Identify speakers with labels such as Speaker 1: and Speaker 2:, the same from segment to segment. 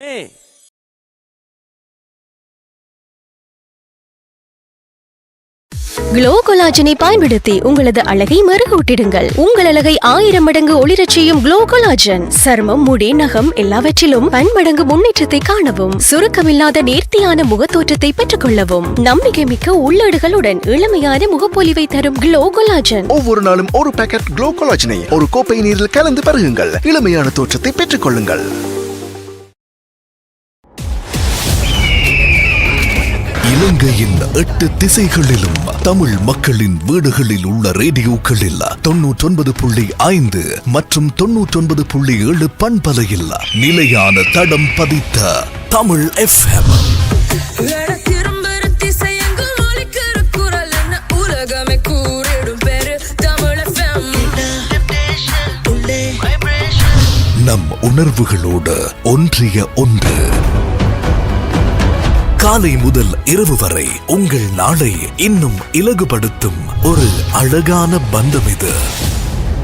Speaker 1: Hey.
Speaker 2: Glow கொலாஜனை பயன்படுத்தி உங்களது அழகை மெருகூட்டிடுங்கள் உங்கள் அழகை ஆயிரம் மடங்கு ஒளிரச் செய்யும் க்ளோ கொலாஜன் சருமம் முடி நகம் எல்லாவற்றிலும் பன்மடங்கு முன்னேற்றத்தை காணவும். சுருக்கமில்லாத நேர்த்தியான முகத்தோற்றத்தை பெற்றுக் கொள்ளவும் நம்பிக்கைமிக்க உள்ளீடுகளுடன் இளமையான முகப்பொலிவை தரும் க்ளோ கொலாஜன்
Speaker 3: ஒவ்வொரு நாளும் ஒரு பாக்கெட் க்ளோ கொலாஜனை ஒரு கோப்பை நீரில் கலந்து பருகுங்கள். இளமையான தோற்றத்தை பெற்றுக்
Speaker 4: இலங்கையின் எட்டு திசைகளிலும் தமிழ் மக்களின் வீடுகளில் உள்ள ரேடியோக்களில் தொன்னூற்றொன்பது புள்ளி ஐந்து மற்றும் தொன்னூற்றொன்பது புள்ளி ஏழு பண்பலையில் நிலையான தடம் பதித்த தமிழ் எஃப்எம் நம் உணர்வுகளோடு ஒன்றிய ஒன்று. காலை முதல் இரவு வரை உங்கள் நாளை இன்னும் இலகுபடுத்தும் ஒரு அழகான பந்தம் இது.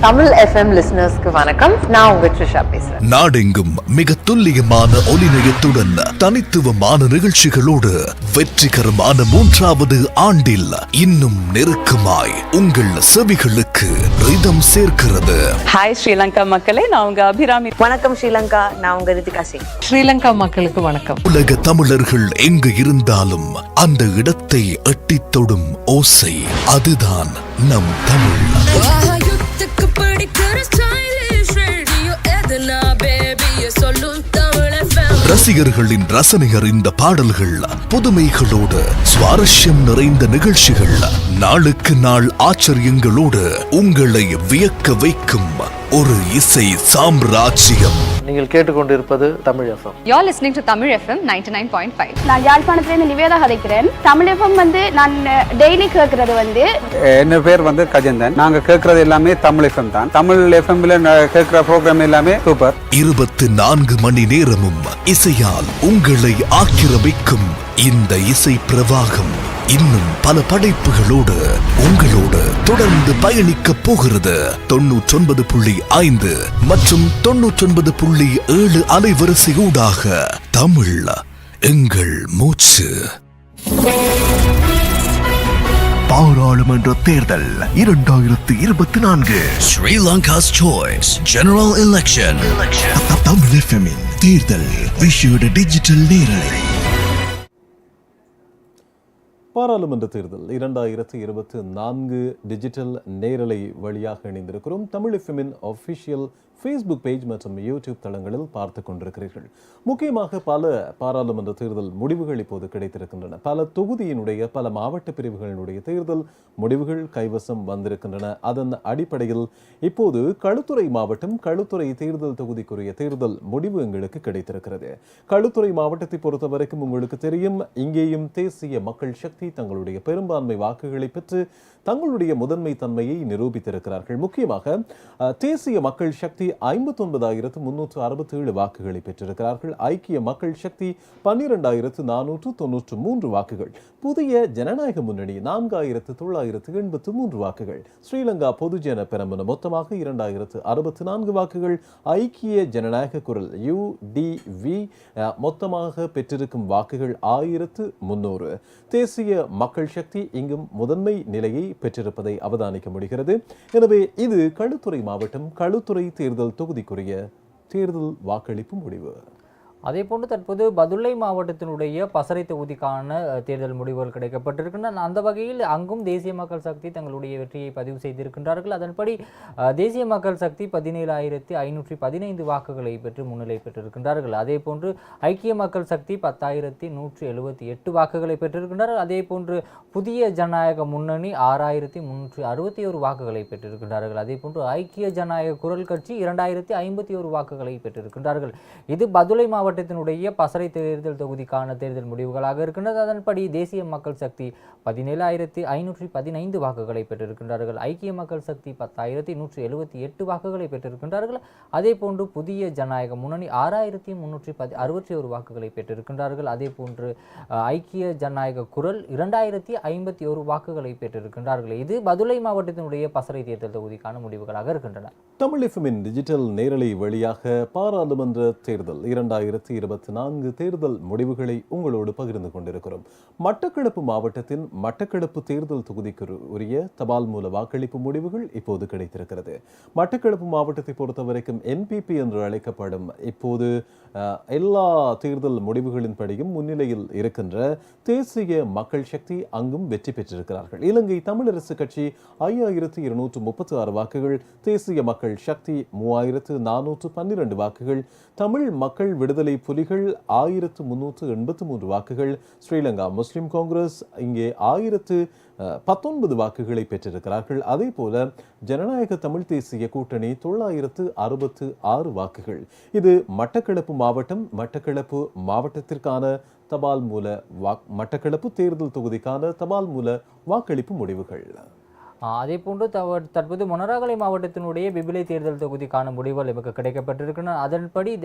Speaker 5: தமிழ் எஃப்எம் லிசனர்ஸ்க்கு வணக்கம். நான் உங்க ட்ரிஷா பேசுறேன்.
Speaker 4: நாடெங்கும் மிக துல்லியமான ஒலிநயத்துடன் தனித்துவமான நிகழ்ச்சிகளோடு வெற்றிகரமான மூன்றாவது ஆண்டில் இன்னும் நெருக்கமாய் உங்கள் செவிகளுக்கு ரிதம் சேர்க்கிறது.
Speaker 6: ஹாய் ஸ்ரீலங்கா மக்களே நான் உங்க அபிராமி.
Speaker 5: வணக்கம் ஸ்ரீலங்கா. நான் உங்க ரிதிகா சிங்.
Speaker 7: ஸ்ரீலங்கா மக்களுக்கு வணக்கம்.
Speaker 4: உலக தமிழர்கள் எங்கு இருந்தாலும் அந்த இடத்தை எட்டித் தொடும் ஓசை. அதுதான் நம் தமிழ்.
Speaker 8: வாயுத்துக்கு பிடிக்கிற ஸ்டைலிஷ் ரேடியோ எதுனா பேபிய சொல்லும்
Speaker 4: ரசிகர்களின் ரசனை இந்த பாடல்கள் புதுமைகளோடு சுவாரஸ்யம் நிறைந்த நிகழ்ச்சிகள் நாளுக்கு நாள் ஆச்சரியங்களோடு உங்களை வியக்க வைக்கும் ஒரு இசை சாம்ராஜ்யம்.
Speaker 9: நீங்கள் கேட்டுக்கொண்டிருப்பது Tamil F M.
Speaker 10: You're listening to Tamil FM 99.5.
Speaker 11: நான் யாழ்ப்பாணத்துலேருந்து நிவேதா கதைக்கிறேன். தமிழ் எஃப்எம் வந்து நான் டெய்லி கேட்கறது வந்து
Speaker 12: என்ன பேர் வந்து கஜேந்தன் நாங்க கேட்கறது எல்லாமே தமிழ் எஃப்எம் தான். தமிழ் எஃப்எம்ல கேட்கிற ப்ரோக்ராம் எல்லாமே சூப்பர்
Speaker 4: இருபத்தி நான்கு மணி நேரமும் இசையால் உங்களை ஆக்கிரமிக்கும் இந்த இசை பிரவாகம். இன்னும் பல படைப்புகளோடு உங்களோடு தொடர்ந்து பயணிக்க போகிறது. தொன்னூற்றொன்பது புள்ளி ஐந்து மற்றும் தொன்னூற்றொன்பது புள்ளி ஏழு அலைவரிசையூடாக தமிழ் எங்கள் மூச்சு.
Speaker 3: பாராளுமன்ற தேர்தல் இரண்டாயிரத்து இருபத்தி நான்கு.
Speaker 4: Sri Lanka's choice general election
Speaker 3: Tamil தேர்தல் விஷேட டிஜிட்டல் நேரலை.
Speaker 13: பாராளுமன்ற தேர்தல் இரண்டாயிரத்து இருபத்தி நான்கு டிஜிட்டல் நேரலை வழியாக இணைந்திருக்கிறோம். தமிழ் எஃப்எம்மின் ஒஃபிஷியல் ஃபேஸ்புக் பேஜ் மற்றும் யூடியூப் தளங்களில் பார்த்து கொண்டிருக்கிறீர்கள். முக்கியமாக பல பாராளுமன்ற தேர்தல் முடிவுகள் இப்போது கிடைத்திருக்கின்றன. பல தொகுதியினுடைய பல மாவட்ட பிரிவுகளினுடைய தேர்தல் முடிவுகள் கைவசம் வந்திருக்கின்றன. அதன் அடிப்படையில் இப்போது களுத்துறை மாவட்டம் களுத்துறை தேர்தல் தொகுதிக்குரிய தேர்தல் முடிவு எங்களுக்கு கிடைத்திருக்கிறது. களுத்துறை மாவட்டத்தை பொறுத்தவரைக்கும் உங்களுக்கு தெரியும் இங்கேயும் தேசிய மக்கள் சக்தி தங்களுடைய பெரும்பான்மை வாக்குகளை பெற்று தங்களுடைய முதன்மை தன்மையை நிரூபித்திருக்கிறார்கள். முக்கியமாக தேசிய மக்கள் சக்தி ஐம்பத்தொன்பதாயிரத்து முன்னூற்று அறுபத்தி ஏழு வாக்குகளை பெற்றிருக்கிறார்கள். ஐக்கிய மக்கள் சக்தி பன்னிரெண்டாயிரத்து நானூற்று தொன்னூற்று மூன்று வாக்குகள். புதிய ஜனநாயக முன்னணி நான்காயிரத்து தொள்ளாயிரத்து எண்பத்து மூன்று வாக்குகள். ஸ்ரீலங்கா பொதுஜன பெரம்பன மொத்தமாக இரண்டாயிரத்து அறுபத்தி நான்கு வாக்குகள். ஐக்கிய ஜனநாயக குரல் யுடிவி மொத்தமாக பெற்றிருக்கும் வாக்குகள் ஆயிரத்து முன்னூறு. தேசிய மக்கள் சக்தி இங்கும் முதன்மை நிலையை பெற்றிருப்பதை அவதானிக்க முடிகிறது. எனவே இது களுத்துறை மாவட்டம் களுத்துறை தேர்தல் தொகுதிக்குரிய தேர்தல் வாக்களிப்பு முடிவு.
Speaker 14: அதே போன்று தற்போது பதுளை மாவட்டத்தினுடைய பசறை தொகுதிக்கான தேர்தல் முடிவுகள் கிடைக்கப்பட்டிருக்கின்றன. அந்த வகையில் அங்கும் தேசிய மக்கள் சக்தி தங்களுடைய வெற்றியை பதிவு செய்திருக்கின்றார்கள். அதன்படி தேசிய மக்கள் சக்தி பதினேழாயிரத்தி ஐநூற்றி பதினைந்து வாக்குகளை பெற்று முன்னிலை பெற்றிருக்கின்றார்கள். அதே போன்று ஐக்கிய மக்கள் சக்தி பத்தாயிரத்தி நூற்றி எழுபத்தி எட்டு வாக்குகளை பெற்றிருக்கின்றார்கள். அதே போன்று புதிய ஜனநாயக முன்னணி ஆறாயிரத்தி முன்னூற்றி அறுபத்தி ஒரு வாக்குகளை பெற்றிருக்கின்றார்கள். அதே போன்று ஐக்கிய ஜனநாயக குரல் கட்சி இரண்டாயிரத்தி ஐம்பத்தி ஒரு வாக்குகளை பெற்றிருக்கின்றார்கள். இது பதுளை மாவட்டத்தினுடைய பசறை தேர்தல் தொகுதிக்கான தேர்தல் முடிவுகளாக இருக்கின்றது. அதன்படி தேசிய மக்கள் சக்தி பதினேழாயிரத்தி ஐநூற்றி பதினைந்து வாக்குகளை பெற்றிருக்கின்றார்கள். ஐக்கிய மக்கள் சக்தி பத்தாயிரத்தி நூற்றி எழுபத்தி எட்டு வாக்குகளை பெற்றிருக்கின்றார்கள். அதே போன்று புதிய ஜனநாயக முன்னணி ஆறாயிரத்தி முன்னூற்றி பதி அறுபத்தி ஒரு வாக்குகளை பெற்றிருக்கின்றார்கள். அதே போன்று ஐக்கிய ஜனநாயக குரல் இரண்டாயிரத்தி ஐம்பத்தி ஒரு வாக்குகளை பெற்றிருக்கின்றார்கள். இது பதுளை மாவட்டத்தினுடைய பசறை தேர்தல் தொகுதிக்கான முடிவுகளாக இருக்கின்றன.
Speaker 13: தமிழ் டிஜிட்டல் நேரலை வழியாக பாராளுமன்ற தேர்தல் இரண்டாயிரத்தி இரண்டாயிரத்தி இருபத்தி நான்கு தேர்தல் முடிவுகளை உங்களோடு பகிர்ந்து கொண்டிருக்கிறோம். மட்டக்களப்பு மாவட்டத்தின் மட்டக்களப்பு தேர்தல் தொகுதிக்கு உரிய தபால் மூல வாக்களிப்பு முடிவுகள் இப்போது கிடைத்திருக்கிறது. மட்டக்களப்பு மாவட்டத்தை பொறுத்தவரைக்கும் என்பிபி என்று அழைக்கப்படும் இப்போது எல்லா தேர்தல் முடிவுகளின்படியும் முன்னிலையில் இருக்கின்ற தேசிய மக்கள் சக்தி அங்கும் வெற்றி பெற்றிருக்கிறார்கள். இலங்கை தமிழரசு கட்சி ஐயாயிரத்தி இருநூற்று முப்பத்தி ஆறு வாக்குகள் தேசிய மக்கள் சக்தி மூவாயிரத்து நானூற்று பன்னிரண்டு வாக்குகள் தமிழ் மக்கள் விடுதலை புலிகள் ஆயிரத்து முன்னூற்று எண்பத்து மூன்று வாக்குகள் ஸ்ரீலங்கா முஸ்லிம் காங்கிரஸ் இங்கே ஆயிரத்து பத்தொன்பது வாக்குகளை பெற்றிருக்கிறார்கள். அதே போல ஜனநாயக தமிழ் தேசிய கூட்டணி தொள்ளாயிரத்து அறுபத்து ஆறு வாக்குகள். இது மட்டக்களப்பு மாவட்டம் மட்டக்களப்பு மாவட்டத்திற்கான தபால் மூல வாக் மட்டக்களப்பு தேர்தல் தொகுதிக்கான தபால் மூல வாக்களிப்பு முடிவுகள்.
Speaker 14: அதே போன்று தற்போது மொனராகலை மாவட்டத்தினுடைய பிபிலை தேர்தல் தொகுதிக்கான முடிவுகள் நமக்கு கிடைக்கப்பட்டிருக்கின்றன. அதன்படி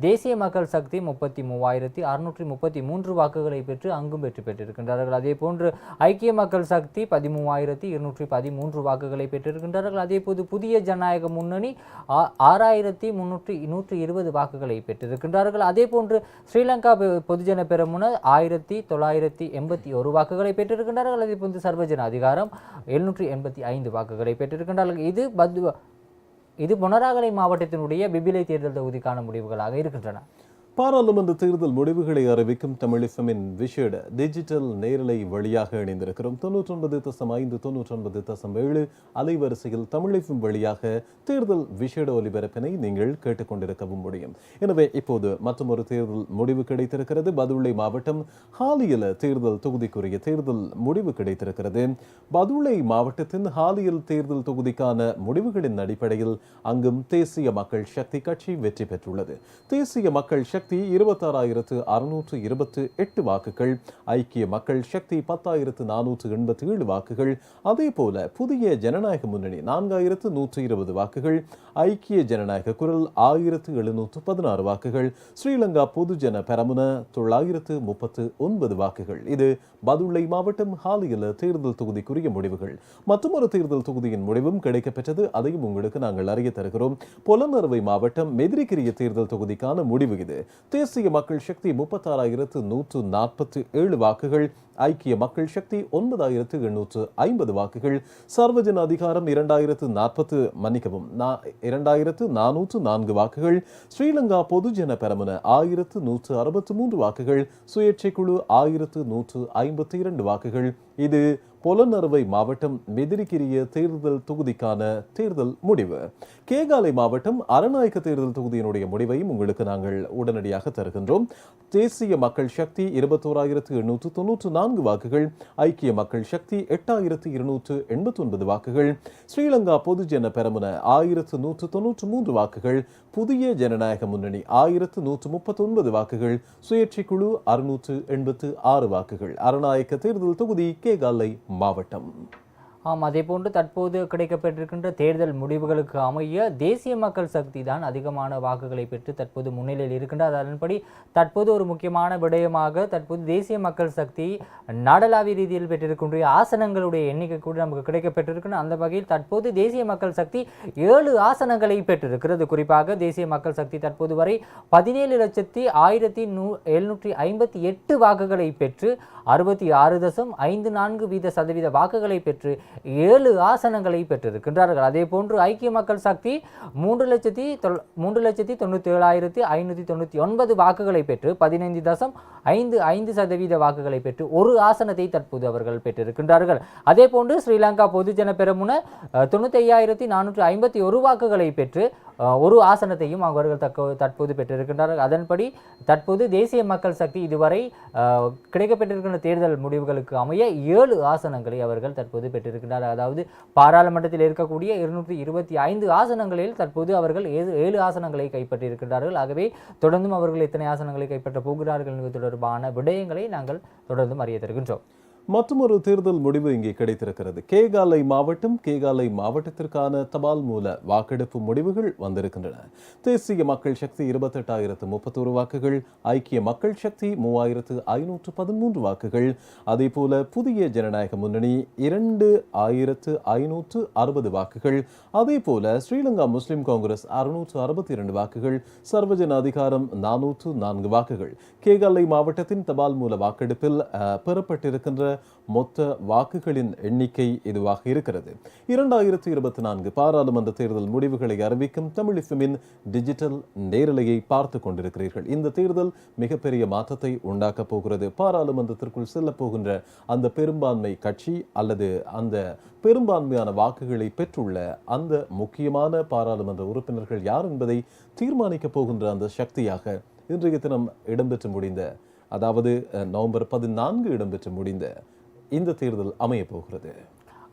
Speaker 14: தேசிய மக்கள் சக்தி முப்பத்தி மூவாயிரத்தி அறுநூற்றி முப்பத்தி மூன்று வாக்குகளை பெற்று அங்கும் வெற்றி பெற்றிருக்கின்றார்கள். அதே போன்று ஐக்கிய மக்கள் சக்தி பதிமூவாயிரத்தி இருநூற்றி பதிமூன்று வாக்குகளை பெற்றிருக்கின்றார்கள். அதே போது புதிய ஜனநாயக முன்னணி ஆ- ஆறாயிரத்தி முன்னூற்றி நூற்றி இருபது வாக்குகளை பெற்றிருக்கின்றார்கள். அதே போன்று ஸ்ரீலங்கா பொதுஜன பெருமுன ஆயிரத்தி தொள்ளாயிரத்தி எண்பத்தி ஒரு வாக்குகளை பெற்றிருக்கின்றார்கள். அதே போன்று சர்வஜன அதிகாரம் எழுநூற்றி எண்பத்தி ஐந்து வாக்குகளை பெற்றிருக்கின்றார்கள். இது பத் இது பொனராகலை மாவட்டத்தினுடைய பிபிலை தேர்தல் தொகுதிக்கான முடிவுகளாக இருக்கின்றன.
Speaker 13: பாராளுமன்ற தேர்தல் முடிவுகளை அறிவிக்கும் தமிழிசமின் விஷேட டிஜிட்டல் நேரலை வழியாக இணைந்திருக்கிறோம். தொண்ணூற்றி ஒன்பது தசம் ஐந்து தொண்ணூற்றி ஒன்பது தசம் ஏழு அலைவரிசையில் தமிழிசம் வழியாக தேர்தல் விஷேட ஒலிபரப்பினை நீங்கள் கேட்டுக்கொண்டிருக்கவும் முடியும். எனவே இப்போது மற்றொரு தேர்தல் முடிவு கிடைத்திருக்கிறது. பதுளை மாவட்டம் ஹாலியல தேர்தல் தொகுதிக்குரிய தேர்தல் முடிவு கிடைத்திருக்கிறது. பதுளை மாவட்டத்தின் ஹாலியல் தேர்தல் தொகுதிக்கான முடிவுகளின் அடிப்படையில் அங்கும் தேசிய மக்கள் சக்தி கட்சி வெற்றி பெற்றுள்ளது. தேசிய மக்கள் சக்தி இருபத்தாறாயிரத்து அறுநூற்று இருபத்து எட்டு வாக்குகள். ஐக்கிய மக்கள் சக்தி பத்தாயிரத்து நானூற்று எண்பத்தி ஏழு வாக்குகள். அதே போல புதிய ஜனநாயக முன்னணி நான்காயிரத்து நூற்று இருபது வாக்குகள். ஐக்கிய ஜனநாயக குரல் ஆயிரத்து எழுநூற்று பதினாறு வாக்குகள். ஸ்ரீலங்கா பொதுஜன பெரமுன தொள்ளாயிரத்து முப்பத்து ஒன்பது வாக்குகள். இது பதுளை மாவட்டம் ஹாலியில் தேர்தல் தொகுதிக்குரிய முடிவுகள். மற்றொரு தேர்தல் தொகுதியின் முடிவும் கிடைக்கப்பெற்றது. அதையும் உங்களுக்கு நாங்கள் அறிய தருகிறோம். பொலனறுவை மாவட்டம் மெதிரிக்கிரிய தேர்தல் தொகுதிக்கான முடிவு இது. தேசிய மக்கள் சக்தி முப்பத்தாறாயிரத்து நூற்று நாற்பத்தி ஏழு வாக்குகள் ஐக்கிய மக்கள் சக்தி ஒன்பதாயிரத்து எண்ணூற்று ஐம்பது வாக்குகள் சர்வஜன அதிகாரம் இரண்டாயிரத்து நாற்பத்து மன்னிக்கவும் நா- இரண்டாயிரத்து நானூற்று நான்கு வாக்குகள் ஸ்ரீலங்கா பொதுஜன பெரமுன ஆயிரத்து நூற்று அறுபத்து மூன்று வாக்குகள் சுயேட்சை குழு ஆயிரத்து நூற்று ஐம்பத்தி இரண்டு வாக்குகள். இது பொலநறுவை மாவட்டம் மெதிரிக்கிரிய தேர்தல் தொகுதிக்கான தேர்தல் முடிவு. கேகாலை மாவட்டம் அரநாயக்க தேர்தல் தொகுதியினுடைய முடிவையும் உங்களுக்கு நாங்கள் உடனடியாக தருகின்றோம். தேசிய மக்கள் சக்தி இருபத்தோராயிரத்து எண்ணூற்று தொன்னூற்று நான்கு வாக்குகள் ஐக்கிய மக்கள் சக்தி எட்டாயிரத்து இருநூற்று எண்பத்தி ஒன்பது வாக்குகள் ஸ்ரீலங்கா பொதுஜன பெரமுன ஆயிரத்து நூற்று தொன்னூற்று மூன்று வாக்குகள் புதிய ஜனநாயக முன்னணி ஆயிரத்து நூற்று முப்பத்தி ஒன்பது வாக்குகள் சுயேட்சை குழு அறுநூற்று எண்பத்து ஆறு வாக்குகள். அரநாயக்க தேர்தல் தொகுதி கேகாலை மாவட்டம்.
Speaker 14: ஆம் அதே போன்று தற்போது கிடைக்கப்பெற்றிருக்கின்ற தேர்தல் முடிவுகளுக்கு அமைய தேசிய மக்கள் சக்தி தான் அதிகமான வாக்குகளை பெற்று தற்போது முன்னிலையில் இருக்கின்றது அதன்படி தற்போது ஒரு முக்கியமான விடயமாக தற்போது தேசிய மக்கள் சக்தி நாடளாவிய ரீதியில் பெற்றிருக்கின்ற ஆசனங்களுடைய எண்ணிக்கை கூட நமக்கு கிடைக்கப்பெற்றிருக்கின்ற அந்த வகையில் தற்போது தேசிய மக்கள் சக்தி ஏழு ஆசனங்களை பெற்றிருக்கிறது. குறிப்பாக தேசிய மக்கள் சக்தி தற்போது வரை பதினேழு லட்சத்தி ஆயிரத்தி நூ எழுநூற்றி ஐம்பத்தி எட்டு வாக்குகளை பெற்று அறுபத்தி ஆறு தசம் ஐந்து நான்கு வீத சதவீத வாக்குகளை பெற்று ஏழு ஆசனங்களை பெற்றிருக்கின்றார்கள். அதே போன்று ஐக்கிய மக்கள் சக்தி மூன்று லட்சத்தி தொள் மூன்று லட்சத்தி தொண்ணூற்றி ஏழாயிரத்தி ஐநூற்றி தொண்ணூற்றி ஒன்பது வாக்குகளை பெற்று பதினைந்து தசம் ஐந்து ஐந்து சதவீத வாக்குகளை பெற்று ஒரு ஆசனத்தை தற்போது அவர்கள் பெற்றிருக்கின்றார்கள். அதே போன்று ஸ்ரீலங்கா பொதுஜன பெருமுன தொண்ணூற்றி ஐயாயிரத்தி நானூற்றி ஐம்பத்தி ஒரு வாக்குகளை பெற்று ஒரு ஆசனத்தையும் அவர்கள் தக்க தற்போது பெற்றிருக்கின்றார்கள். அதன்படி தற்போது தேசிய மக்கள் சக்தி இதுவரை கிடைக்கப்பட்டிருக்கின்ற தேர்தல் முடிவுகளுக்கு அமைய ஏழு ஆசனங்களை அவர்கள் தற்போது பெற்றிருக்கின்றார்கள் அதாவது பாராளுமன்றத்தில் இருக்கக்கூடிய இருநூற்றி இருபத்தி ஐந்து ஆசனங்களில் தற்போது அவர்கள் ஏழு ஏழு ஆசனங்களை கைப்பற்றியிருக்கின்றார்கள். ஆகவே தொடர்ந்தும் அவர்கள் எத்தனை ஆசனங்களை கைப்பற்ற போகிறார்கள் என்பது தொடர்பான விடயங்களை நாங்கள் தொடர்ந்தும் அறிய தருகின்றோம்.
Speaker 13: மற்றொரு தேர்தல் முடிவு இங்கே கிடைத்திருக்கிறது. கேகாலை மாவட்டம் கேகாலை மாவட்டத்திற்கான தபால் மூல வாக்கெடுப்பு முடிவுகள் வந்திருக்கின்றன. தேசிய மக்கள் சக்தி இருபத்தெட்டாயிரத்து முப்பத்தோரு வாக்குகள் ஐக்கிய மக்கள் சக்தி மூவாயிரத்து ஐநூற்று பதிமூன்று வாக்குகள் அதேபோல புதிய ஜனநாயக முன்னணி இரண்டு ஆயிரத்து ஐநூற்று அறுபது வாக்குகள் அதே போல ஸ்ரீலங்கா முஸ்லிம் காங்கிரஸ் அறுநூற்று அறுபத்தி இரண்டு வாக்குகள் சர்வஜன அதிகாரம் நானூற்று நான்கு வாக்குகள். கேகாலை மாவட்டத்தின் தபால் மூல வாக்கெடுப்பில் பெறப்பட்டிருக்கின்ற மொத்த வாக்குகளின் எண்ணிக்கை இதுவாக இருக்கிறது. இரண்டாயிரத்து இருபத்தி நான்கு பாராளுமன்ற தேர்தல் முடிவுகளை அறிவிக்கும் தமிழிசமின் டிஜிட்டல் நேரலையை பார்த்து கொண்டிருக்கிறீர்கள். இந்த தேர்தல் மிகப்பெரிய மாற்றத்தை உண்டாக்கப் போகிறது. பாராளுமன்றத்திற்குள் செல்ல போகின்ற அந்த பெரும்பான்மை கட்சி அல்லது அந்த பெரும்பான்மையான வாக்குகளை பெற்றுள்ள அந்த முக்கியமான பாராளுமன்ற உறுப்பினர்கள் யார் என்பதை தீர்மானிக்கப் போகின்ற அந்த சக்தியாக இன்றைய தினம் இடம்பெற்று முடிந்த அதாவது நவம்பர் பதினான்கு இடம்பெற்று முடிந்த இந்த தேர்தல் அமையப் போகிறது.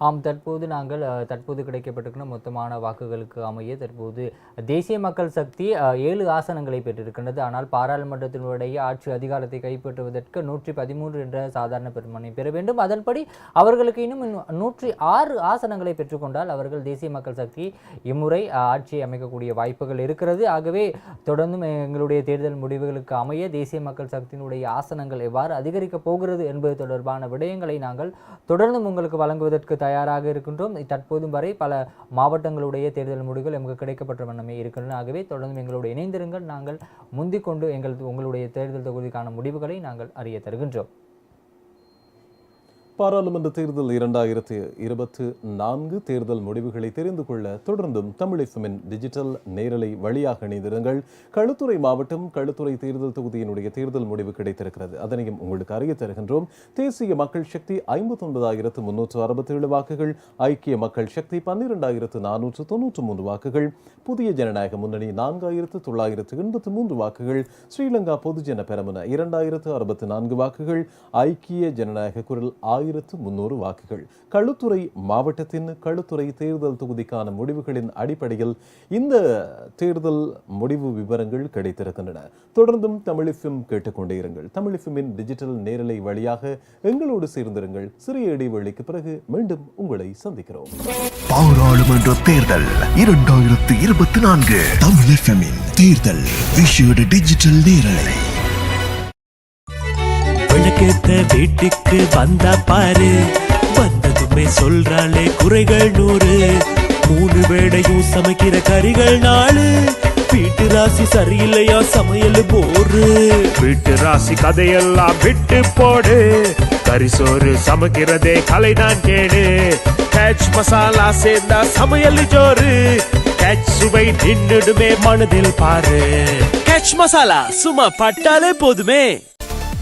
Speaker 14: ஆம் தற்போது நாங்கள் தற்போது கிடைக்கப்பட்டிருக்கிற மொத்தமான வாக்குகளுக்கு அமைய தற்போது தேசிய மக்கள் சக்தி ஏழு ஆசனங்களை பெற்றிருக்கின்றது. ஆனால் பாராளுமன்றத்தினுடைய ஆட்சி அதிகாரத்தை கைப்பற்றுவதற்கு நூற்றி பதிமூன்று என்ற சாதாரண பெருமனை பெற வேண்டும். அதன்படி அவர்களுக்கு இன்னும் நூற்றி ஆறு ஆசனங்களை பெற்றுக்கொண்டால் அவர்கள் தேசிய மக்கள் சக்தி இம்முறை ஆட்சியை அமைக்கக்கூடிய வாய்ப்புகள் இருக்கிறது. ஆகவே தொடர்ந்தும் எங்களுடைய தேர்தல் முடிவுகளுக்கு அமைய தேசிய மக்கள் சக்தியினுடைய ஆசனங்கள் எவ்வாறு அதிகரிக்கப் போகிறது என்பது தொடர்பான விடயங்களை நாங்கள் தொடர்ந்தும் உங்களுக்கு வழங்குவதற்கு தயாராக இருக்கின்றோம். தற்போதும் வரை பல மாவட்டங்களுடைய தேர்தல் முடிவுகள் எமக்கு கிடைக்கப்பட்ட வண்ணமே இருக்கின்றன. ஆகவே தொடர்ந்து எங்களோடு இணைந்திருங்கள். நாங்கள் முந்திக் கொண்டு எங்கள் உங்களுடைய தேர்தல் தொகுதிக்கான முடிவுகளை நாங்கள் அறிய தருகின்றோம்.
Speaker 13: பாராளுமன்ற தேர்தல் இரண்டாயிரத்து இருபத்து நான்கு தேர்தல் முடிவுகளை தெரிந்து கொள்ள தொடர்ந்தும் தமிழிசமின் டிஜிட்டல் நேரலை வழியாக இணைந்திருங்கள். களுத்துறை மாவட்டம் களுத்துறை தேர்தல் தொகுதியினுடைய தேர்தல் முடிவு கிடைத்திருக்கிறது. அதனையும் உங்களுக்கு அறிய தருகின்றோம். தேசிய மக்கள் சக்தி ஐம்பத்தி ஒன்பதாயிரத்து முன்னூற்று அறுபத்தி ஏழு வாக்குகள் ஐக்கிய மக்கள் சக்தி பன்னிரெண்டாயிரத்து நானூற்று தொன்னூற்று மூன்று வாக்குகள் புதிய ஜனநாயக முன்னணி நான்காயிரத்து தொள்ளாயிரத்து எண்பத்து மூன்று வாக்குகள் ஸ்ரீலங்கா பொதுஜன பெரமுன இரண்டாயிரத்து அறுபத்து நான்கு வாக்குகள் ஐக்கிய ஜனநாயக குரல் ஆயிரத்து முன்னூறு வாக்குகள். களுத்துறை மாவட்டத்தின் களுத்துறை தேர்தல் தொகுதிக்கான முடிவுகளின் அடிப்படையில் இந்த தேர்தல் முடிவு விவரங்கள் கிடைத்திருக்கின்றன. தொடர்ந்தும் தமிழிஃபிம் கேட்டுக்கொண்டே இருங்கள். தமிழிஃபிமின் டிஜிட்டல் நேரலை வழியாக எங்களோடு சேர்ந்திருங்கள். சிறிய இடைவெளிக்கு பிறகு மீண்டும் உங்களை சந்திக்கிறோம்.
Speaker 3: பாராளுமன்ற தேர்தல் இரண்டாயிரத்து இருபத்தி நான்கு. தமிழ் தேர்தல் விஷேட டிஜிட்டல் நேரலை.
Speaker 1: விளக்கேத்த வீட்டுக்கு வந்தா பாரு. வந்ததுமே சொல்றாளே குறைகள் நூறு. மூணு வேளையும் சமைக்கிற கறிகள் நாலு. வீட்டு ராசி சரியில்லையா சமையல் போரு. வீட்டு ராசி கதையெல்லாம் விட்டு போடு. கரிசோறு சமைக்கிறதே கலைதான் கேடு. கேட்ச் மசாலா சேர்ந்தா சமையல் ஜோறு. கேட்ச் சுவை நின்னுடுமே மனதில் பாரு. கேட்ச் மசாலா சும்மா பட்டாலே போதுமே.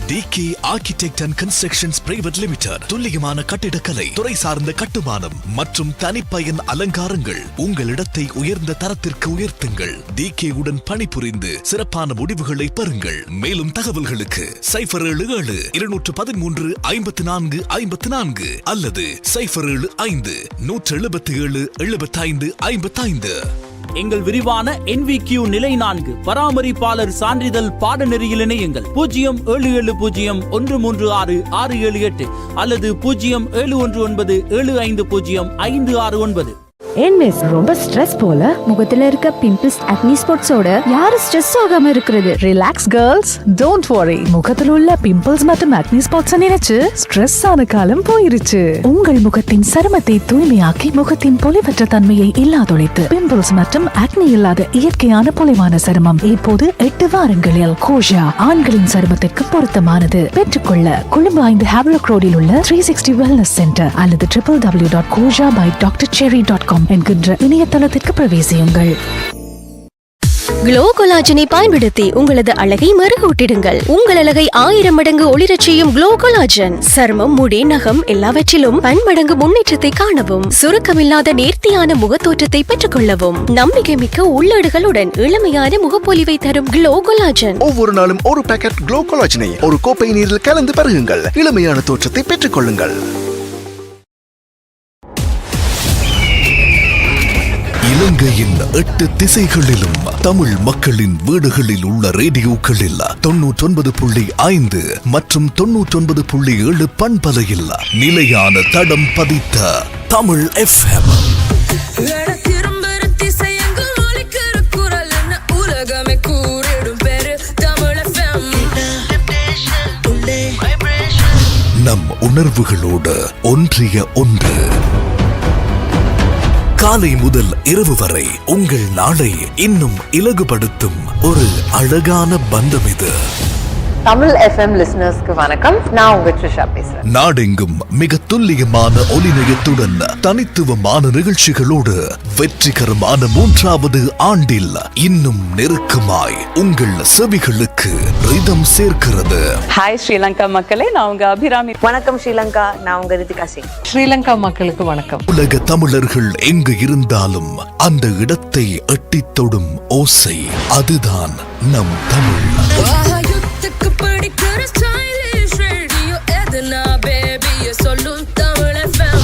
Speaker 4: D K architect and constructions private limited துல்லியமான கட்டிடக்கலை துறை சார்ந்த கட்டுமானம் மற்றும் தனிப்பயன் அலங்காரங்கள். உங்கள் இடத்தை உயர்ந்த தரத்திற்கு உயர்த்துங்கள். டிகே உடன் பணிபுரிந்து சிறப்பான முடிவுகளை பெறுங்கள். மேலும் தகவல்களுக்கு சைபர் ஏழு ஏழு இருநூற்று பதிமூன்று ஐம்பத்தி நான்கு ஐம்பத்தி நான்கு அல்லது சைபர் ஏழு ஐந்து நூற்று எழுபத்தி ஏழு எழுபத்தைந்து ஐம்பத்தைந்து. ஐம்பத்தி ஐந்து
Speaker 1: எங்கள் விரிவான கியூ நிலை நான்கு பராமரிப்பாளர் சான்றிதழ் பாடநெறியில் இணையுங்கள். பூஜ்ஜியம் ஏழு ஏழு பூஜ்ஜியம் ஒன்று மூன்று ஆறு ஆறு ஏழு எட்டு அல்லது பூஜ்ஜியம் ஏழு ஒன்று ஒன்பது ஏழு ஐந்து பூஜ்ஜியம் ஐந்து ஆறு ஒன்பது.
Speaker 15: ஏன் மிஸ் ரொம்ப ஸ்ட்ரெஸ் போல. முகத்துல இருக்க பிம்பிள்ஸ் அக்னி ஸ்பாட்ஸோட யாரு ஸ்ட்ரெஸ் ஆகாம இருக்கிறது?
Speaker 16: ரிலாக்ஸ் கேர்ள்ஸ் டோன்ட் வரி முகத்தில் உள்ள பிம்பிள்ஸ் மற்றும் அக்னி ஸ்பாட்ஸ் நினைச்சு ஸ்ட்ரெஸ் ஆன காலம் போயிருச்சு. உங்கள் முகத்தின் சருமத்தை தூய்மையாக்கி முகத்தின் பொலிவற்ற தன்மையை இல்லாதொழித்து பிம்பிள்ஸ் மற்றும் அக்னி இல்லாத இயற்கையான பொலிவான சருமம் இப்போது எட்டு வாரங்களில் கோஷா ஆண்களின் சருமத்திற்கு பொருத்தமானது. பெற்றுக்கொள்ள கொழும்பு ஐந்து ஹேவ்லக் ரோடில் உள்ள த்ரீ சிக்ஸ்டி வெல்னஸ் சென்டர் அல்லது triple W dot Kosha by doctor Cheri dot com என்கின்ற இணையதளத்திற்கு பிரவேசியுங்கள்.
Speaker 2: க்ளோ கொலாஜனை பயன்படுத்தி உங்களது அழகை மெருகூட்டிடுங்கள் உங்கள் அழகை ஆயிரம் மடங்கு ஒளிரச் செய்யும் க்ளோ கொலாஜன் சர்மம் முடி நகம் எல்லாவற்றிலும் பன்மடங்கு முன்னேற்றத்தை காணவும் சுருக்கமில்லாத நேர்த்தியான முகத்தோற்றத்தை பெற்றுக்கொள்ளவும் நம்பிக்கை மிக்க உள்ளீடுகளுடன் இளமையான முகப்பொலிவை தரும் க்ளோ கொலாஜன்
Speaker 3: ஒவ்வொரு நாளும் ஒரு பாக்கெட் குளோ கொலாஜனை ஒரு கோப்பை நீரில் கலந்து பருகுங்கள். இளமையான தோற்றத்தை பெற்றுக்
Speaker 4: இலங்கையின் எட்டு திசைகளிலும் தமிழ் மக்களின் வீடுகளில் உள்ள ரேடியோக்களில் தொன்னூற்றொன்பது புள்ளி ஐந்து மற்றும் தொன்னூற்றொன்பது புள்ளி ஏழு பண்பலையில் நிலையான தடம் பதித்த தமிழ் எஃப்எம். நம் உணர்வுகளோடு ஒன்றிய ஒன்று. காலை முதல் இரவு வரை உங்கள் நாளை இன்னும் இலகுபடுத்தும் ஒரு அழகான பந்தம் இது.
Speaker 5: தமிழ் எஃப்எம் லிசனர்ஸ்க்கு வணக்கம். நான் உங்க ட்ரிஷா பேசுறேன்.
Speaker 4: நாடெங்கும் மிக துல்லியமான ஒலிநயத்துடன் தனித்துவமான நிகழ்ச்சிகளோடு வெற்றிகரமான மூன்றாவது ஆண்டில் இன்னும் நெருக்கமாய் உங்கள் செவிகளுக்கு ரிதம் சேர்க்கிறது.
Speaker 6: ஹாய் ஸ்ரீலங்கா மக்களே. நான் உங்க அபிராமி.
Speaker 5: வணக்கம் ஸ்ரீலங்கா. நான் உங்க ரிதிகா சிங்
Speaker 7: ஸ்ரீலங்கா மக்களுக்கு வணக்கம்.
Speaker 4: உலக தமிழர்கள் எங்கு இருந்தாலும் அந்த இடத்தை எட்டித் தொடும் ஓசை. அதுதான் நம் தமிழ்.
Speaker 8: படிக்கிற எதுனா சொல்லும்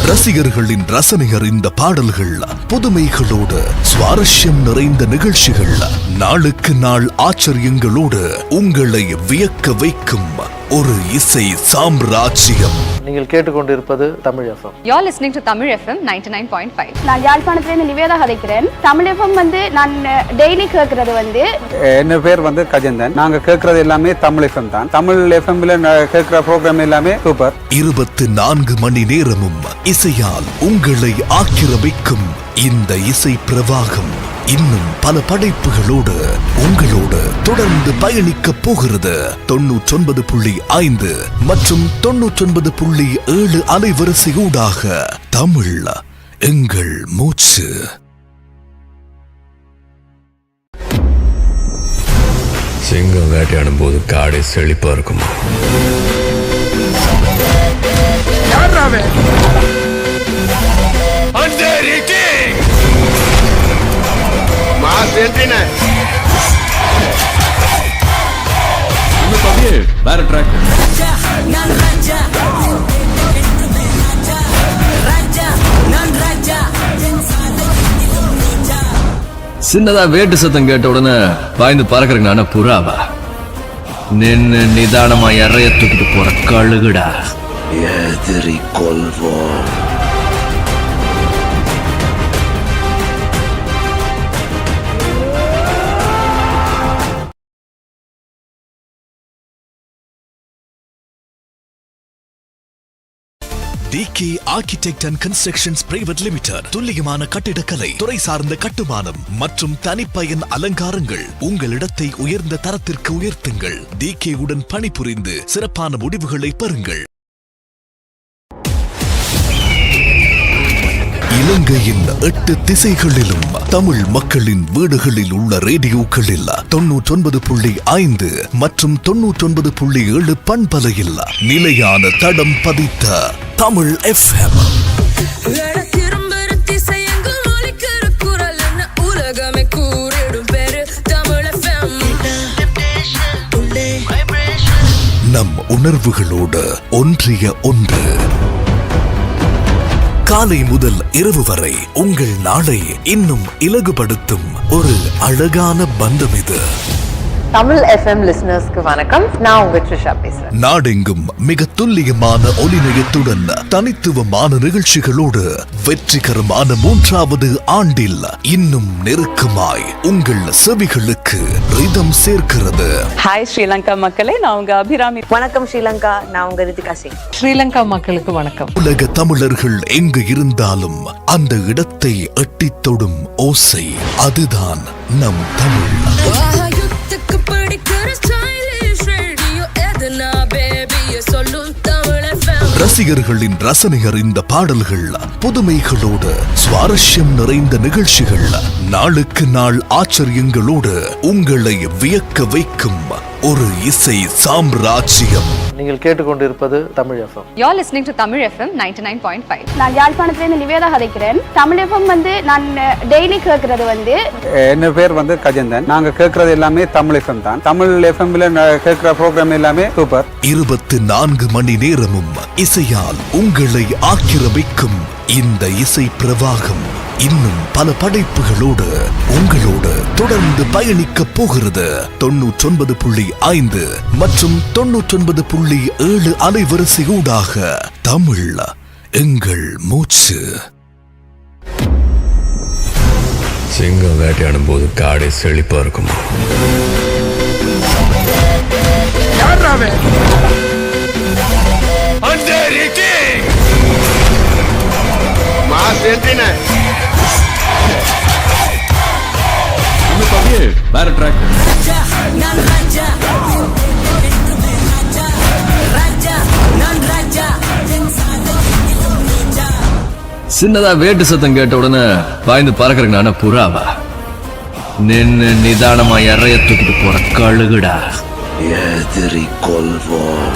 Speaker 4: ரசிகர்களின் ரசனை அறிந்த பாடல்கள் புதுமைகளோடு சுவாரஸ்யம் நிறைந்த நிகழ்ச்சிகள் நாளுக்கு நாள் ஆச்சரியங்களோடு உங்களை வியக்க வைக்கும் ஒரு இசை சாம்ராஜ்யம்.
Speaker 9: நீங்கள் கேட்டுக்கொண்டிருப்பது Tamil F M
Speaker 10: You're listening to Tamil FM 99.5.
Speaker 11: நான் யாழ்ப்பாணத்துலேருந்து நிவேதா கதைக்கிறேன். தமிழ் எஃப்எம் வந்து நான் டெய்லி கேட்கறது வந்து
Speaker 12: என்ன பேர் வந்து கஜேந்தன் நாங்க கேட்கறது எல்லாமே தமிழ் எஃப்எம் தான். தமிழ் எஃப்எம்ல கேட்கிற ப்ரோக்ராம் எல்லாமே சூப்பர்
Speaker 4: இருபத்தி நான்கு மணி நேரமும் இசையால் உங்களை ஆக்கிரமிக்கும் இந்த இசை பிரவாகம். இன்னும் பல படைப்புகளோடு உங்களோடு தொடர்ந்து பயணிக்க போகிறது. தொன்னூற்றொன்பது புள்ளி ஐந்து மற்றும் தொன்னூற்றொன்பது புள்ளி ஏழு அலைவரிசையூடாக தமிழ் எங்கள் மூச்சு.
Speaker 17: சிங்கம் வேட்டையாடும் போது காடே செழிப்பா இருக்குமா?
Speaker 1: வேற ட்ராக்
Speaker 17: சின்னதா வேட்டு சத்தம் கேட்ட உடனே பாய்ந்து பறக்கறதுக்கு நானே புறாவா? நின்னு நிதானமா இறைய தூக்கிட்டு போற கழுகுடா. எதிரி கொள்வோம்
Speaker 4: D K architect and constructions private limited துல்லியமான கட்டிடக்கலை துறை சார்ந்த கட்டுமானம் மற்றும் தனிப்பயன் அலங்காரங்கள். உங்கள் இடத்தை உயர்ந்த தரத்திற்கு உயர்த்துங்கள். டிகே உடன் பணிபுரிந்து சிறப்பான முடிவுகளை பெறுங்கள். இலங்கையின் எட்டு திசைகளிலும் தமிழ் மக்களின் வீடுகளில் உள்ள ரேடியோக்களில் தொன்னூற்றொன்பது புள்ளி ஐந்து மற்றும் தொன்னூற்றொன்பது புள்ளி ஏழு பண்பலையில் நிலையான தடம் பதித்த தமிழ் எஃப்எம் நம் உணர்வுகளோடு ஒன்றிய ஒன்று. காலை முதல் இரவு வரை உங்கள் நாளை இன்னும் இலகுபடுத்தும் ஒரு அழகான பந்தம் இது.
Speaker 5: தமிழ் எஃப்எம் லிசனர்ஸ்க்கு வணக்கம். நான் உங்க ட்ரிஷா பேசுறேன்.
Speaker 4: நாடெங்கும் மிக துல்லியமான ஒலிநயத்துடன் தனித்துவமான நிகழ்ச்சிகளோடு வெற்றிகரமான மூன்றாவது ஆண்டில் இன்னும் நெருக்கமாய் உங்கள் செவிகளுக்கு ரிதம் சேர்க்கிறது.
Speaker 6: ஹாய் ஸ்ரீலங்கா மக்களே நான் உங்க அபிராமி.
Speaker 5: வணக்கம் ஸ்ரீலங்கா. நான் உங்க ரிதிகா சிங்.
Speaker 7: ஸ்ரீலங்கா மக்களுக்கு வணக்கம்.
Speaker 4: உலக தமிழர்கள் எங்கு இருந்தாலும் அந்த இடத்தை எட்டித் தொடும் ஓசை. அதுதான் நம் தமிழ். ரசிகர்களின் ரசனைகள் இந்த பாடல்கள் புதுமைகளோடு சுவாரஸ்யம் நிறைந்த நிகழ்ச்சிகள் நாளுக்கு நாள் ஆச்சரியங்களோடு உங்களை வியக்க வைக்கும் ஒரு இசை சாம்ராஜ்யம்.
Speaker 9: நீங்கள் கேட்டுக்கொண்டிருப்பது Tamil F M.
Speaker 10: You're listening to Tamil FM 99.5.
Speaker 11: நான் யாழ்ப்பாணத்துலேருந்து நிவேதா கதைக்கிறேன். தமிழ் எஃப்எம் வந்து நான் டெய்லி கேட்கறது வந்து
Speaker 12: என்ன பேர் வந்து கஜேந்தன் நாங்க கேட்கறது எல்லாமே தமிழ் எஃப்எம் தான். தமிழ் எஃப்எம்ல கேட்கிற ப்ரோக்ராம் எல்லாமே சூப்பர்
Speaker 4: இருபத்து நான்கு மணி நேரமும் இசையால் உங்களை ஆக்கிரமிக்கும் இந்த இசை பிரவாகம் இன்னும் பல படைப்புகளோடு உங்களோடு தொடர்ந்து பயணிக்க போகிறது. தொண்ணூற்றொன்பது புள்ளி ஐந்து மற்றும் தொண்ணூற்றொன்பது புள்ளி ஏழு அலைவரிசையூடாக தமிழ் எங்கள் மூச்சு.
Speaker 17: சிங்கம் வேட்டையாடும் போது காடே செழிப்பா இருக்குமா? வேற ட்ராக் சின்னதா வேட்டு சத்தம் கேட்ட உடனே பாய்ந்து பறக்கறேங்க நானே புறாவா? நின்னு நிதானமா இறைய தூக்கிட்டு போற கழுகுடா.
Speaker 4: எதிரி கொள்வோம்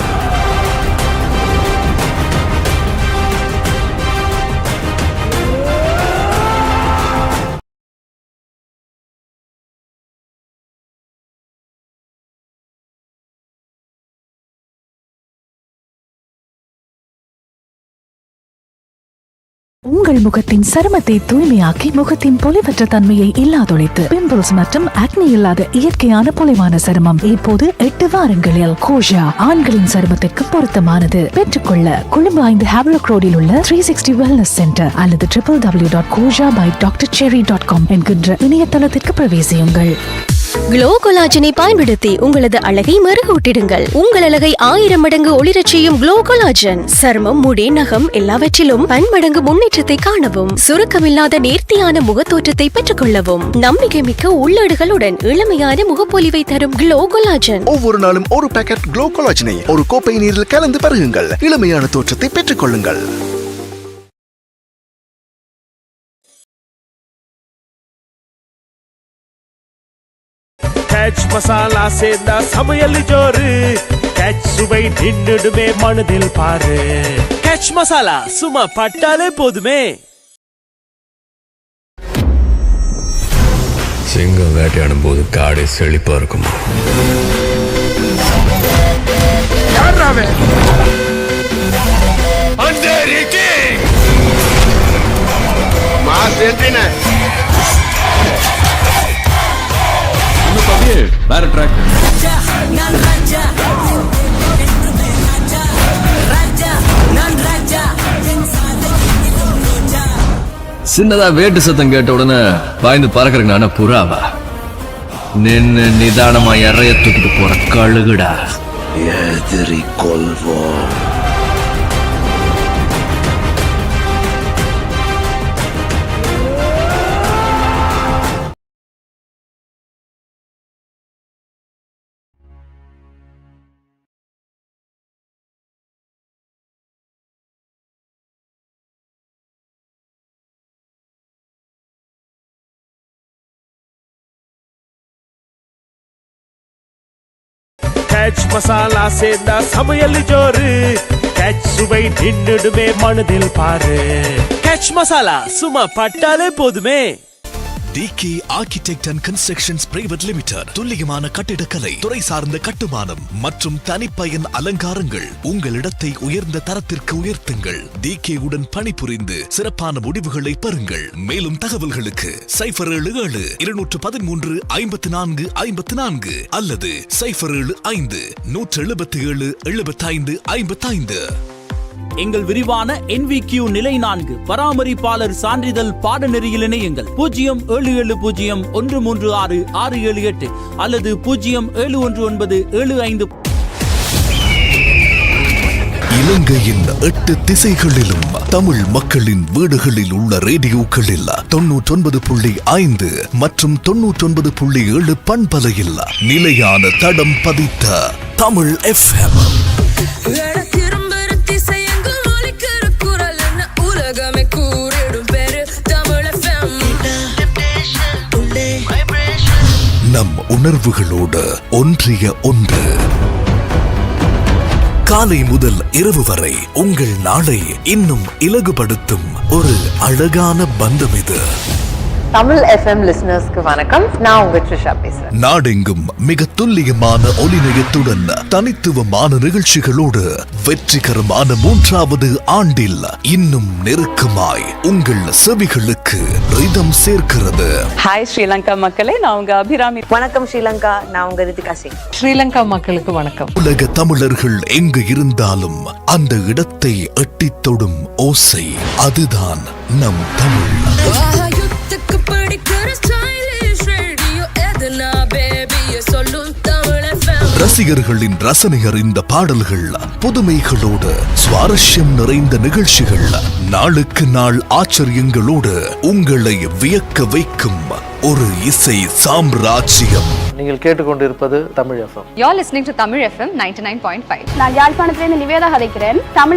Speaker 16: உங்கள் முகத்தின் சருமத்தை தூய்மையாக்கி முகத்தின் பொலிவற்ற தன்மையை இல்லாதொழித்து பிம்பிள்ஸ் மற்றும் அக்னி இல்லாத இயற்கையான பொலிவான சருமம். இப்போது எட்டு வாரங்களில் கோஷா ஆண்களின் சருமத்திற்கு பொருத்தமானது. பெற்றுக்கொள்ள கொழும்பு ஐந்து ஹேவ்லக் ரோடில் உள்ள த்ரீ சிக்ஸ்டி வெல்னஸ் சென்டர் அல்லது triple W dot Kosha by doctor Cheri dot com என்கின்ற இணையதளத்திற்கு பிரவேசியுங்கள்.
Speaker 2: க்ளோ கொலாஜனை பயன்படுத்தி உங்களது அழகை மெருகூட்டிடுங்கள் உங்கள் அழகை ஆயிரம் மடங்கு ஒளிரச் செய்யும் க்ளோ கொலாஜன் சருமம் முடி நகம் எல்லாவற்றிலும் பன்மடங்கு முன்னேற்றத்தை காணவும் சுருக்கமில்லாத நேர்த்தியான முகத்தோற்றத்தை பெற்றுக் கொள்ளவும் நம்பிக்கை மிக்க உள்ளாடுகளுடன் இளமையான முகப்பொலிவை தரும் க்ளோ கொலாஜன்
Speaker 3: ஒவ்வொரு நாளும் ஒரு பேக்கெட் க்ளோ கொலாஜனை ஒரு கோப்பை நீரில் கலந்து பருகுங்கள். இளமையான தோற்றத்தை பெற்றுக் கொள்ளுங்கள்
Speaker 18: கேட்ச் மசாலா சேர்ந்தா சமையல் ஜோறு. கேட்ச் சுவை நின்னுடுமே மனதில் பாரு. கேட்ச் மசாலா சும்மா பட்டாலே போதுமே.
Speaker 17: சிங்கம் வேட்டையாடும் போது காடே செழிப்பா இருக்குமா. வேற சின்னதா வேட்டு சத்தம் கேட்ட உடனே பாய்ந்து பறக்கறேங்க நானே புறாவா? நின்னு நிதானமா இறைய தூக்கிட்டு போற கழுகுடா.
Speaker 4: எதிரி கொள்வோம்
Speaker 18: கேட்ச் மசாலா சேர்ந்தா சமையல் ஜோறு. கேட்ச் சுவை நின்றுடுமே மனதில் பாரு. கேட்ச் மசாலா சும்மா பட்டாலே போதுமே.
Speaker 4: D K architect and constructions private limited துல்லியமான கட்டிடக்கலை துறை சார்ந்த கட்டுமானம் மற்றும் தனிப்பயன் அலங்காரங்கள் உங்கள் இடத்தை உயர்ந்த தரத்திற்கு உயர்த்துங்கள். டிகே உடன் பணிபுரிந்து சிறப்பான முடிவுகளை பெறுங்கள். மேலும் தகவல்களுக்கு சைபர் ஏழு ஏழு இருநூற்று பதிமூன்று ஐம்பத்தி நான்கு ஐம்பத்தி நான்கு அல்லது சைபர் ஏழு ஐந்து நூற்று எழுபத்தி ஏழு எழுபத்தி ஐந்து ஐம்பத்தி ஐந்து.
Speaker 1: எங்கள் விரிவான NVQ நிலை நான்கு பராமரிப்பாளர் சான்றிதழ் பாடநெறியில் இணையுங்கள். பூஜ்ஜியம் ஏழு ஏழு பூஜ்ஜியம் ஒன்று மூன்று ஆறு ஆறு ஏழு எட்டு அல்லது பூஜ்ஜியம் ஏழு ஒன்று ஒன்பது ஏழு ஐந்து.
Speaker 4: இலங்கையின் எட்டு திசைகளிலும் தமிழ் மக்களின் வீடுகளில் உள்ள ரேடியோக்களில் தொன்னூற்றொன்பது புள்ளி ஐந்து மற்றும் தொன்னூற்றொன்பது புள்ளி ஏழு பண்பலையில் நிலையான தடம் பதித்த தமிழ் எஃப்எம் உணர்வுகளோடு ஒன்றிய ஒன்று. காலை முதல் இரவு வரை உங்கள் நாளை இன்னும் இலகுபடுத்தும் ஒரு அழகான பந்தம் இது.
Speaker 5: தமிழ் எஃப்எம் லிசனர்ஸ்க்கு வணக்கம். நான் உங்க ட்ரிஷா பேசுறேன்.
Speaker 4: நாடெங்கும் மிக துல்லியமான ஒலிநயத்துடன் தனித்துவமான நிகழ்ச்சிகளோடு வெற்றிகரமான மூன்றாவது ஆண்டில் இன்னும் நெருக்கமாய் உங்கள் செவிகளுக்கு ரிதம் சேர்க்கிறது.
Speaker 6: ஹாய் ஸ்ரீலங்கா மக்களே. நான் உங்க அபிராமி.
Speaker 5: வணக்கம் ஸ்ரீலங்கா. நான் உங்க ரிதிகா சிங்.
Speaker 7: ஸ்ரீலங்கா மக்களுக்கு வணக்கம்.
Speaker 4: உலக தமிழர்கள் எங்கு இருந்தாலும் அந்த இடத்தை எட்டித் தொடும் ஓசை. அதுதான் நம் தமிழ். ரசிகர்களின் ரசனை அறிந்த பாடல்கள் புதுமைகளோடு சுவாரஸ்யம் நிறைந்த நிகழ்ச்சிகள் நாளுக்கு நாள் ஆச்சரியங்களோடு உங்களை வியக்க வைக்கும் ஒரு இசை சாம்ராஜ்யம்.
Speaker 9: நீங்கள் கேட்டுக்கொண்டிருப்பது Tamil F M
Speaker 10: You're listening to Tamil FM 99.5.
Speaker 11: நான் யாழ்ப்பாணத்திலிருந்து நிவேதா கதைக்கிறேன். தமிழ்